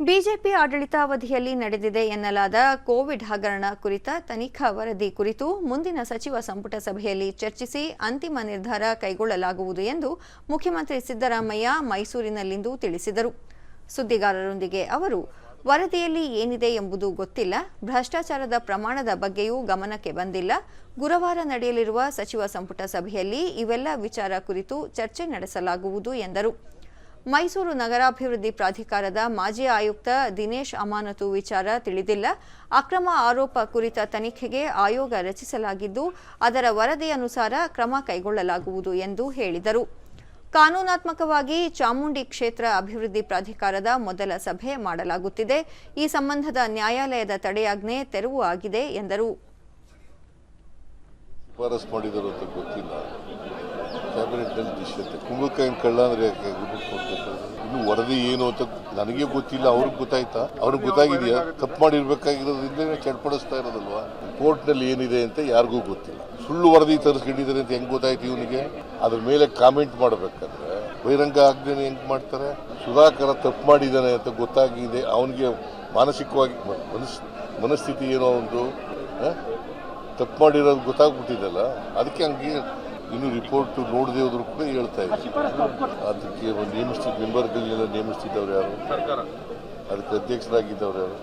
BJP ಆಡಳಿತಾವಧಿಯಲ್ಲಿ ನಡೆದಿದೆ ಎನ್ನಲಾದ ಕೋವಿಡ್ ಹಗರಣ ಕುರಿತ ತನಿಖಾ ವರದಿ ಕುರಿತು ಮುಂದಿನ ಸಚಿವ ಸಂಪುಟ ಸಭೆಯಲ್ಲಿ ಚರ್ಚಿಸಿ ಅಂತಿಮ ನಿರ್ಧಾರ ಕೈಗೊಳ್ಳಲಾಗುವುದು ಎಂದು ಮುಖ್ಯಮಂತ್ರಿ ಸಿದ್ದರಾಮಯ್ಯ ಮೈಸೂರಿನಲ್ಲಿಂದು ತಿಳಿಸಿದರು. ಸುದ್ದಿಗಾರರೊಂದಿಗೆ ಅವರು, ವರದಿಯಲ್ಲಿ ಏನಿದೆ ಎಂಬುದು ಗೊತ್ತಿಲ್ಲ, ಭ್ರಷ್ಟಾಚಾರದ ಪ್ರಮಾಣದ ಬಗ್ಗೆಯೂ ಗಮನಕ್ಕೆ ಬಂದಿಲ್ಲ, ಗುರುವಾರ ನಡೆಯಲಿರುವ ಸಚಿವ ಸಂಪುಟ ಸಭೆಯಲ್ಲಿ ಇವೆಲ್ಲ ವಿಚಾರ ಕುರಿತು ಚರ್ಚೆ ನಡೆಸಲಾಗುವುದು ಎಂದರು. ಮೈಸೂರು ನಗರಾಭಿವೃದ್ಧಿ ಪ್ರಾಧಿಕಾರದ ಮಾಜಿ ಆಯುಕ್ತ ದಿನೇಶ್ ಅಮಾನತು ವಿಚಾರ ತಿಳಿದಿಲ್ಲ. ಅಕ್ರಮ ಆರೋಪ ಕುರಿತ ತನಿಖೆಗೆ ಆಯೋಗ ರಚಿಸಲಾಗಿದ್ದು, ಅದರ ವರದಿಯನುಸಾರ ಕ್ರಮ ಕೈಗೊಳ್ಳಲಾಗುವುದು ಎಂದು ಹೇಳಿದರು. ಕಾನೂನಾತ್ಮಕವಾಗಿ ಚಾಮುಂಡಿ ಕ್ಷೇತ್ರ ಅಭಿವೃದ್ಧಿ ಪ್ರಾಧಿಕಾರದ ಮೊದಲ ಸಭೆ ಮಾಡಲಾಗುತ್ತಿದೆ. ಈ ಸಂಬಂಧದ ನ್ಯಾಯಾಲಯದ ತಡೆಯಾಜ್ಞೆ ತೆರವು ಆಗಿದೆ ಎಂದರು. ಕ್ಯಾಬಿನೆಟ್ನಲ್ಲಿ ಡಿಸಿಷನ್ ಕುಂಬಳಕಾಯಿನ ಕಳ್ಳ ಅಂದ್ರೆ ಯಾಕೆ ಇನ್ನು ವರದಿ ಏನು ಅಂತ ನನಗೆ ಗೊತ್ತಿಲ್ಲ, ಅವ್ರಿಗೆ ಗೊತ್ತಾಯ್ತಾ? ಅವ್ರಿಗೆ ಗೊತ್ತಾಗಿದೆಯಾ? ತಪ್ಪು ಮಾಡಿರ್ಬೇಕಾಗಿರೋದ್ರಿಂದ ಚಡ್ಪಡಿಸ್ತಾ ಇರೋದಲ್ವಾ? ಕೋರ್ಟ್ನಲ್ಲಿ ಏನಿದೆ ಅಂತ ಯಾರಿಗೂ ಗೊತ್ತಿಲ್ಲ. ಸುಳ್ಳು ವರದಿ ತರಿಸ್ಕೊಂಡಿದ್ದಾರೆ ಅಂತ ಹೆಂಗೆ ಗೊತ್ತಾಯ್ತು ಇವನಿಗೆ? ಅದ್ರ ಮೇಲೆ ಕಾಮೆಂಟ್ ಮಾಡಬೇಕಾದ್ರೆ ಬಹಿರಂಗ ಆಗ್ದೇನೆ ಹೆಂಗೆ ಮಾಡ್ತಾರೆ? ಸುಧಾಕರ ತಪ್ಪು ಮಾಡಿದ್ದಾನೆ ಅಂತ ಗೊತ್ತಾಗಿದೆ, ಅವನಿಗೆ ಮಾನಸಿಕವಾಗಿ ಮನಸ್, ಮನಸ್ಥಿತಿ ಏನೋ ಒಂದು ತಪ್ಪು ಮಾಡಿರೋದು ಗೊತ್ತಾಗ್ಬಿಟ್ಟಿದ್ದಲ್ಲ ಅದಕ್ಕೆ ಹಂಗೆ ಇನ್ನು ರಿಪೋರ್ಟ್ ನೋಡದೆ ಹೋದ್ರು ಕೂಡ ಹೇಳ್ತಾ ಇದೆ ಅದಕ್ಕೆ ಒಂದು ನೇಮಿಸ್ತಿದ್ದ ಮೆಂಬರ್ಗಳನ್ನೆಲ್ಲ ನೇಮಿಸ್ತಿದ್ದವ್ರು ಯಾರು? ಅದಕ್ಕೆ ಅಧ್ಯಕ್ಷರಾಗಿದ್ದವ್ರು ಯಾರು?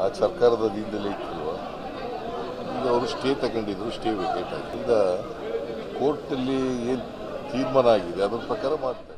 ಆ ಸರ್ಕಾರದ ಅಧೀನದಲ್ಲೇ ಇತ್ತಲ್ವ? ಈಗ ಅವರು ಸ್ಟೇ ತಗೊಂಡಿದ್ರು ಸ್ಟೇ ವೇಕೇಟ್ ಆಗಿ ಈಗ ಕೋರ್ಟಲ್ಲಿ ಏನು ತೀರ್ಮಾನ ಆಗಿದೆ ಅದರ ಪ್ರಕಾರ ಮಾಡ್ತಾರೆ